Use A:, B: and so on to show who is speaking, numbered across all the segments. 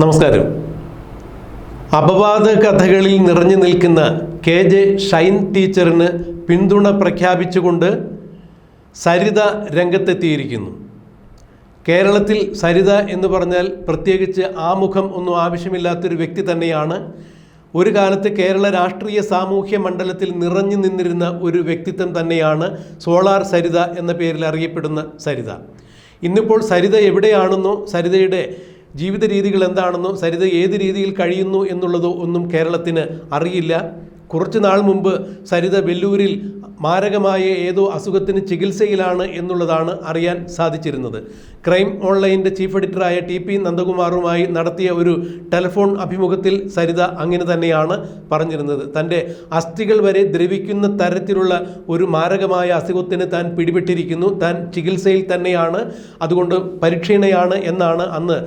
A: നമസ്കാരം. അപവാദ കഥകളിൽ നിറഞ്ഞു നിൽക്കുന്ന കെ ജെ ഷൈൻ ടീച്ചറിന് പിന്തുണ പ്രഖ്യാപിച്ചുകൊണ്ട് സരിത രംഗത്തെത്തിയിരിക്കുന്നു. കേരളത്തിൽ സരിത എന്ന് പറഞ്ഞാൽ പ്രത്യേകിച്ച് ആമുഖം ഒന്നും ആവശ്യമില്ലാത്തൊരു വ്യക്തി തന്നെയാണ്. ഒരു കാലത്ത് കേരള രാഷ്ട്രീയ സാമൂഹ്യ മണ്ഡലത്തിൽ നിറഞ്ഞു നിന്നിരുന്ന ഒരു വ്യക്തിത്വം തന്നെയാണ് സോളാർ സരിത എന്ന പേരിൽ അറിയപ്പെടുന്ന സരിത. ഇന്നിപ്പോൾ സരിത എവിടെയാണെന്നോ സരിതയുടെ ജീവിത രീതികൾ എന്താണെന്നോ സരിത ഏത് രീതിയിൽ കഴിയുന്നു എന്നുള്ളതോ ഒന്നും കേരളത്തിന് അറിയില്ല. കുറച്ച് നാൾ മുമ്പ് സരിത വെല്ലൂരിൽ മാരകമായ ഏതോ അസുഖത്തിന് ചികിത്സയിലാണ് എന്നുള്ളതാണ് അറിയാൻ സാധിച്ചിരുന്നത്. ക്രൈം ഓൺലൈന്റെ ചീഫ് എഡിറ്ററായ ടി പി നന്ദകുമാറുമായി നടത്തിയ ഒരു ടെലിഫോൺ അഭിമുഖത്തിൽ സരിത അങ്ങനെ തന്നെയാണ് പറഞ്ഞിരുന്നത്. തന്റെ അസ്ഥികൾ വരെ ദ്രവിക്കുന്ന തരത്തിലുള്ള ഒരു മാരകമായ അസുഖത്തിന് താൻ പിടിപെട്ടിരിക്കുന്നു. താൻ ചികിത്സയിൽ തന്നെയാണ്. അതുകൊണ്ട് പരീക്ഷീണയാണ് എന്നാണ് അന്ന്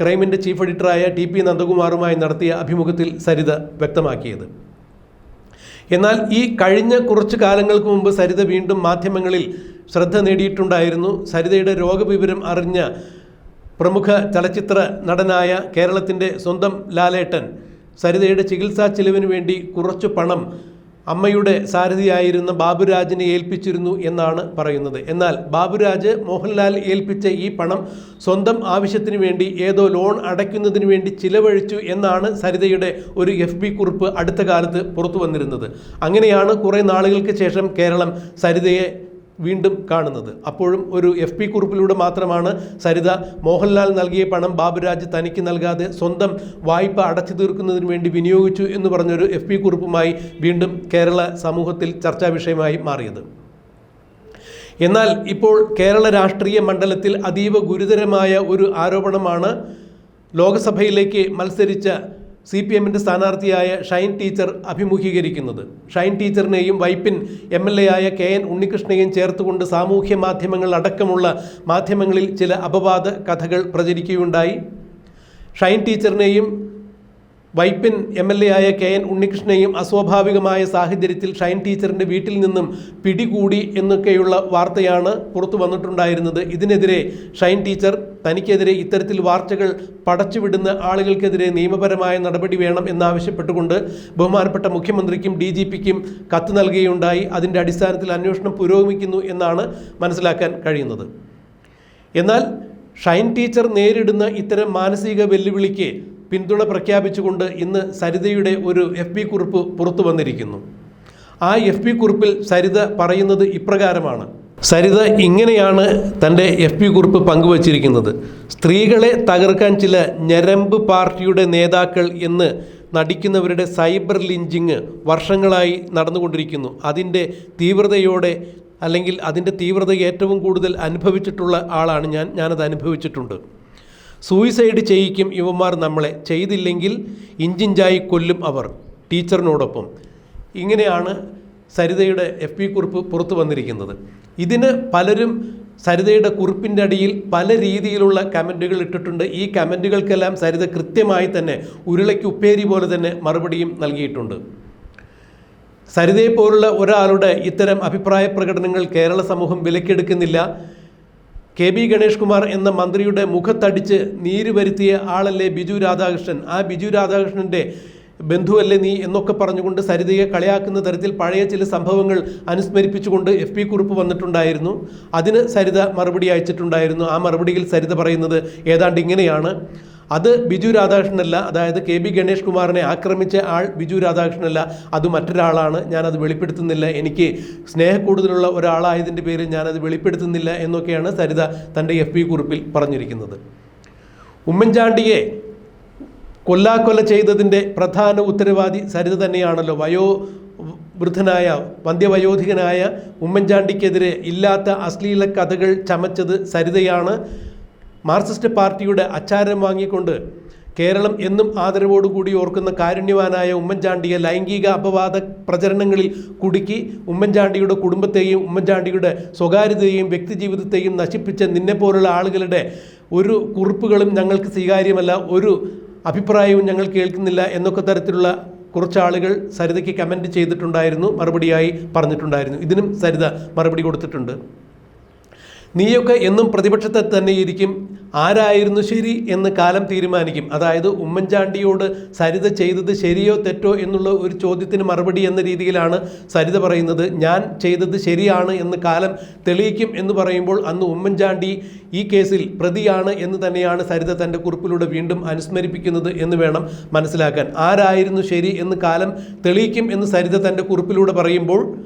A: ക്രൈമിന്റെ ചീഫ് എഡിറ്ററായ ടി പി നന്ദകുമാറുമായി നടത്തിയ അഭിമുഖത്തിൽ സരിത വ്യക്തമാക്കിയത്. എന്നാൽ ഈ കഴിഞ്ഞ കുറച്ച് കാലങ്ങൾക്ക് മുമ്പ് സരിത വീണ്ടും മാധ്യമങ്ങളിൽ ശ്രദ്ധ നേടിയിട്ടുണ്ടായിരുന്നു. സരിതയുടെ രോഗവിവരം അറിഞ്ഞ പ്രമുഖ ചലച്ചിത്ര നടനായ കേരളത്തിന്റെ സ്വന്തം ലാലേട്ടൻ സരിതയുടെ ചികിത്സാ ചെലവിന് വേണ്ടി കുറച്ചു പണം അമ്മയുടെ സാരഥിയായിരുന്ന ബാബുരാജിനെ ഏൽപ്പിച്ചിരുന്നു എന്നാണ് പറയുന്നത്. എന്നാൽ ബാബുരാജ് മോഹൻലാൽ ഏൽപ്പിച്ച ഈ പണം സ്വന്തം ആവശ്യത്തിന് വേണ്ടി ഏതോ ലോൺ അടയ്ക്കുന്നതിന് വേണ്ടി ചിലവഴിച്ചു എന്നാണ് സരിതയുടെ ഒരു എഫ് ബി കുറിപ്പ് അടുത്ത കാലത്ത് പുറത്തു വന്നിരുന്നത്. അങ്ങനെയാണ് കുറേ നാളുകൾക്ക് ശേഷം കേരളം സരിതയെ വീണ്ടും കാണുന്നത്. അപ്പോഴും ഒരു എഫ് പി കുറിപ്പിലൂടെ മാത്രമാണ് സരിത മോഹൻലാൽ നൽകിയ പണം ബാബുരാജ് തനിക്ക് നൽകാതെ സ്വന്തം വായ്പ അടച്ചു തീർക്കുന്നതിന് വേണ്ടി വിനിയോഗിച്ചു എന്ന് പറഞ്ഞൊരു എഫ് പി കുറിപ്പുമായി വീണ്ടും കേരള സമൂഹത്തിൽ ചർച്ചാ വിഷയമായി മാറിയത്. എന്നാൽ ഇപ്പോൾ കേരള രാഷ്ട്രീയ മണ്ഡലത്തിൽ അതീവ ഗുരുതരമായ ഒരു ആരോപണമാണ് ലോക്സഭയിലേക്ക് മത്സരിച്ച സി പി എമ്മിന്റെ സ്ഥാനാർത്ഥിയായ ഷൈൻ ടീച്ചർ അഭിമുഖീകരിക്കുന്നത്. ഷൈൻ ടീച്ചറിനെയും വൈപ്പിൻ എം എൽ എ ആയ കെ എൻ ഉണ്ണികൃഷ്ണയെയും ചേർത്തുകൊണ്ട് സാമൂഹ്യ മാധ്യമങ്ങൾ അടക്കമുള്ള മാധ്യമങ്ങളിൽ ചില അപവാദ കഥകൾ പ്രചരിക്കുകയുണ്ടായി. ഷൈൻ ടീച്ചറിനെയും വൈപ്പിൻ എം എൽ എ ആയ കെ എൻ ഉണ്ണികൃഷ്ണയും അസ്വാഭാവികമായ സാഹചര്യത്തിൽ ഷൈൻ ടീച്ചറിന്റെ വീട്ടിൽ നിന്നും പിടികൂടി എന്നൊക്കെയുള്ള വാർത്തയാണ് പുറത്തു വന്നിട്ടുണ്ടായിരുന്നത് ഇതിനെതിരെ ഷൈൻ ടീച്ചർ തനിക്കെതിരെ ഇത്തരത്തിൽ വാർത്തകൾ പടച്ചുവിടുന്ന ആളുകൾക്കെതിരെ നിയമപരമായ നടപടി വേണം എന്നാവശ്യപ്പെട്ടുകൊണ്ട് ബഹുമാനപ്പെട്ട മുഖ്യമന്ത്രിക്കും ഡി ജി പിക്കും കത്ത് നൽകുകയുണ്ടായി. അതിന്റെ അടിസ്ഥാനത്തിൽ അന്വേഷണം പുരോഗമിക്കുന്നു എന്നാണ് മനസ്സിലാക്കാൻ കഴിയുന്നത്. എന്നാൽ ഷൈൻ ടീച്ചർ നേരിടുന്ന ഇത്തരം മാനസിക വെല്ലുവിളിക്ക് പിന്തുണ പ്രഖ്യാപിച്ചുകൊണ്ട് ഇന്ന് സരിതയുടെ ഒരു എഫ് പി കുറിപ്പ് പുറത്തു വന്നിരിക്കുന്നു. ആ എഫ് പി കുറിപ്പിൽ സരിത പറയുന്നത് ഇപ്രകാരമാണ്. സരിത ഇങ്ങനെയാണ് തന്റെ എഫ് പി കുറിപ്പ് പങ്കുവച്ചിരിക്കുന്നത്. സ്ത്രീകളെ തകർക്കാൻ ചില ഞരമ്പ് പാർട്ടിയുടെ നേതാക്കൾ എന്ന് നടിക്കുന്നവരുടെ സൈബർ ലിഞ്ചിങ് വർഷങ്ങളായി നടന്നുകൊണ്ടിരിക്കുന്നു. അതിന്റെ തീവ്രതയോടെ അല്ലെങ്കിൽ അതിന്റെ തീവ്രത ഏറ്റവും കൂടുതൽ അനുഭവിച്ചിട്ടുള്ള ആളാണ് ഞാൻ. ഞാനത് അനുഭവിച്ചിട്ടുണ്ട്. സൂയിസൈഡ് ചെയ്യിക്കും ഇവന്മാർ നമ്മളെ. ചെയ്തില്ലെങ്കിൽ ഇഞ്ചിഞ്ചായി കൊല്ലും അവർ ടീച്ചറിനോടൊപ്പം. ഇങ്ങനെയാണ് സരിതയുടെ എഫ് പി കുറിപ്പ് പുറത്തു വന്നിരിക്കുന്നത്. ഇതിന് പലരും സരിതയുടെ കുറിപ്പിന്റെ അടിയിൽ പല രീതിയിലുള്ള കമന്റുകൾ ഇട്ടിട്ടുണ്ട്. ഈ കമന്റുകൾക്കെല്ലാം സരിത കൃത്യമായി തന്നെ ഉരുളയ്ക്ക് ഉപ്പേരി പോലെ തന്നെ മറുപടിയും നൽകിയിട്ടുണ്ട്. സരിതയെ പോലുള്ള ഒരാളുടെ ഇത്തരം അഭിപ്രായ പ്രകടനങ്ങൾ കേരള സമൂഹം വിലക്കെടുക്കുന്നില്ല. കെ ബി ഗണേഷ് കുമാർ എന്ന മന്ത്രിയുടെ മുഖത്തടിച്ച് നീര് വരുത്തിയ ആളല്ലേ ബിജു രാധാകൃഷ്ണൻ? ആ ബിജു രാധാകൃഷ്ണന്റെ ബന്ധുവല്ലേ നീ എന്നൊക്കെ പറഞ്ഞുകൊണ്ട് സരിതയെ കളിയാക്കുന്ന തരത്തിൽ പഴയ ചില സംഭവങ്ങൾ അനുസ്മരിപ്പിച്ചുകൊണ്ട് എഫ് പി കുറിപ്പ് വന്നിട്ടുണ്ടായിരുന്നു. അതിന് സരിത മറുപടി അയച്ചിട്ടുണ്ടായിരുന്നു. ആ മറുപടിയിൽ സരിത പറയുന്നത് ഏതാണ്ട് ഇങ്ങനെയാണ്. അത് ബിജു രാധാകൃഷ്ണനല്ല അതായത് കെ ബി ഗണേഷ് കുമാറിനെ ആക്രമിച്ച ആൾ ബിജു രാധാകൃഷ്ണനല്ല അത് മറ്റൊരാളാണ്. ഞാനത് വെളിപ്പെടുത്തുന്നില്ല. എനിക്ക് സ്നേഹക്കൂടുതലുള്ള ഒരാളായതിന്റെ പേരിൽ ഞാനത് വെളിപ്പെടുത്തുന്നില്ല എന്നൊക്കെയാണ് സരിത തന്റെ എഫ് കുറിപ്പിൽ പറഞ്ഞിരിക്കുന്നത്. ഉമ്മൻചാണ്ടിയെ കൊല്ലാക്കൊല ചെയ്തതിന്റെ പ്രധാന ഉത്തരവാദി സരിത തന്നെയാണല്ലോ. വയോ വൃദ്ധനായ വന്ധ്യവയോധികനായ ഉമ്മൻചാണ്ടിക്കെതിരെ ഇല്ലാത്ത അശ്ലീല കഥകൾ ചമച്ചത് സരിതയാണ്. മാർക്സിസ്റ്റ് പാർട്ടിയുടെ അച്ചാരം വാങ്ങിക്കൊണ്ട് കേരളം എന്നും ആദരവോടുകൂടി ഓർക്കുന്ന കാരുണ്യവാനായ ഉമ്മൻചാണ്ടിയെ ലൈംഗിക അപവാദ പ്രചരണങ്ങളിൽ കുടുക്കി ഉമ്മൻചാണ്ടിയുടെ കുടുംബത്തെയും ഉമ്മൻചാണ്ടിയുടെ സ്വകാര്യതയെയും വ്യക്തിജീവിതത്തെയും നശിപ്പിച്ച നിന്നെപ്പോലുള്ള ആളുകളുടെ ഒരു കുറിപ്പുകളും ഞങ്ങൾക്ക് സ്വീകാര്യമല്ല. ഒരു അഭിപ്രായവും ഞങ്ങൾ കേൾക്കുന്നില്ല എന്നൊക്കെ തരത്തിലുള്ള കുറച്ച് ആളുകൾ സരിതയ്ക്ക് കമന്റ് ചെയ്തിട്ടുണ്ടായിരുന്നു മറുപടിയായി പറഞ്ഞിട്ടുണ്ടായിരുന്നു. ഇതിനും സരിത മറുപടി കൊടുത്തിട്ടുണ്ട്. നീയൊക്കെ എന്നും പ്രതിപക്ഷത്തെ തന്നെ ഇരിക്കും ആരായിരുന്നു ശരി എന്ന് കാലം തീരുമാനിക്കും. അതായത് ഉമ്മൻചാണ്ടിയോട് സരിത ചെയ്തത് ശരിയോ തെറ്റോ എന്നുള്ള ഒരു ചോദ്യത്തിന് മറുപടി എന്ന രീതിയിലാണ് സരിത പറയുന്നത്. ഞാൻ ചെയ്തത് ശരിയാണ് എന്ന് കാലം തെളിയിക്കും എന്ന് പറയുമ്പോൾ അന്ന് ഉമ്മൻചാണ്ടി ഈ കേസിൽ പ്രതിയാണ് എന്ന് തന്നെയാണ് സരിത തന്റെ കുറിപ്പിലൂടെ വീണ്ടും അനുസ്മരിപ്പിക്കുന്നത് എന്ന് വേണം മനസ്സിലാക്കാൻ. ആരായിരുന്നു ശരി എന്ന് കാലം തെളിയിക്കും എന്ന് സരിത തന്റെ കുറിപ്പിലൂടെ പറയുമ്പോൾ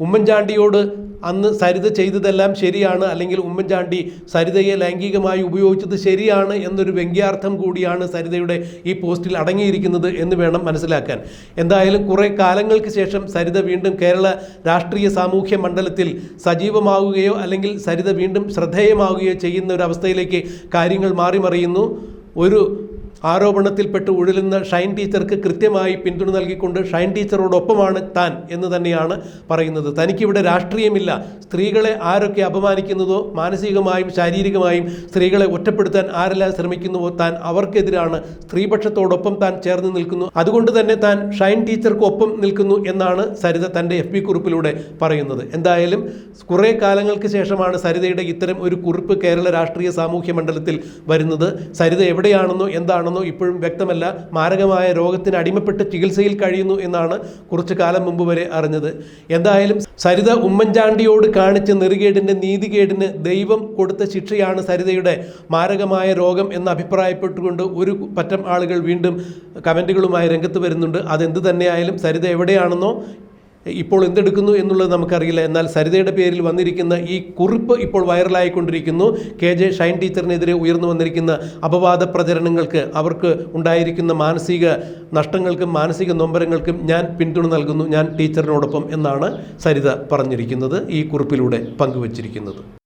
A: ഉമ്മൻചാണ്ടിയോട് അന്ന് സരിത ചെയ്തതെല്ലാം ശരിയാണ്. അല്ലെങ്കിൽ ഉമ്മൻചാണ്ടി സരിതയെ ലൈംഗികമായി ഉപയോഗിച്ചത് ശരിയാണ് എന്നൊരു വ്യംഗ്യാർത്ഥം കൂടിയാണ് സരിതയുടെ ഈ പോസ്റ്റിൽ അടങ്ങിയിരിക്കുന്നത് എന്ന് വേണം മനസ്സിലാക്കാൻ. എന്തായാലും കുറേ കാലങ്ങൾക്ക് ശേഷം സരിത വീണ്ടും കേരള രാഷ്ട്രീയ സാമൂഹ്യ മണ്ഡലത്തിൽ സജീവമാവുകയോ അല്ലെങ്കിൽ സരിത വീണ്ടും ശ്രദ്ധേയമാവുകയോ ചെയ്യുന്ന ഒരു അവസ്ഥയിലേക്ക് കാര്യങ്ങൾ മാറി മറിയുന്നു ഒരു ആരോപണത്തിൽപ്പെട്ട് ഉഴലുന്ന ഷൈൻ ടീച്ചർക്ക് കൃത്യമായി പിന്തുണ നൽകിക്കൊണ്ട് ഷൈൻ ടീച്ചറോടൊപ്പമാണ് താൻ എന്ന് തന്നെയാണ് പറയുന്നത്. തനിക്കിവിടെ രാഷ്ട്രീയമില്ല. സ്ത്രീകളെ ആരൊക്കെ അപമാനിക്കുന്നതോ മാനസികമായും ശാരീരികമായും സ്ത്രീകളെ ഒറ്റപ്പെടുത്താൻ ആരെല്ലാം ശ്രമിക്കുന്നുവോ താൻ അവർക്കെതിരാണ്. സ്ത്രീപക്ഷത്തോടൊപ്പം താൻ ചേർന്ന് നിൽക്കുന്നു. അതുകൊണ്ട് തന്നെ താൻ ഷൈൻ ടീച്ചർക്ക് ഒപ്പം നിൽക്കുന്നു എന്നാണ് സരിത തന്റെ എഫ് ബി കുറിപ്പിലൂടെ പറയുന്നത്. എന്തായാലും കുറേ കാലങ്ങൾക്ക് ശേഷമാണ് സരിതയുടെ ഇത്തരം ഒരു കുറിപ്പ് കേരള രാഷ്ട്രീയ സാമൂഹ്യ മണ്ഡലത്തിൽ വരുന്നത്. സരിത എവിടെയാണെന്നോ എന്താണെന്നോ ഇപ്പോഴും വ്യക്തമല്ല മാരകമായ രോഗത്തിന് അടിമപ്പെട്ട് ചികിത്സയിൽ കഴിയുന്നു എന്നാണ് കുറച്ചു കാലം മുമ്പ് വരെ അറിഞ്ഞത്. എന്തായാലും സരിത ഉമ്മൻചാണ്ടിയോട് കാണിച്ച നെറുകേടിന്റെ നീതികേടിന് ദൈവം കൊടുത്ത ശിക്ഷയാണ് സരിതയുടെ മാരകമായ രോഗം എന്ന് അഭിപ്രായപ്പെട്ടുകൊണ്ട് ഒരു പറ്റം ആളുകൾ വീണ്ടും കമന്റുകളുമായി രംഗത്ത് വരുന്നുണ്ട്. അതെന്ത് തന്നെയായാലും സരിത എവിടെയാണെന്നോ ഇപ്പോൾ എന്തെടുക്കുന്നു എന്നുള്ളത് നമുക്കറിയില്ല. എന്നാൽ സരിതയുടെ പേരിൽ വന്നിരിക്കുന്ന ഈ കുറിപ്പ് ഇപ്പോൾ വൈറലായിക്കൊണ്ടിരിക്കുന്നു. കെ ജെ ഷൈൻ ടീച്ചറിനെതിരെ ഉയർന്നു വന്നിരിക്കുന്ന അപവാദ പ്രചരണങ്ങൾക്ക് അവർക്ക് ഉണ്ടായിരിക്കുന്ന മാനസിക നഷ്ടങ്ങൾക്കും മാനസിക നൊമ്പരങ്ങൾക്കും ഞാൻ പിന്തുണ നൽകുന്നു. ഞാൻ ടീച്ചറിനോടൊപ്പം എന്നാണ് സരിത പറഞ്ഞിരിക്കുന്നത്. ഈ കുറിപ്പിലൂടെ പങ്കുവച്ചിരിക്കുന്നത്.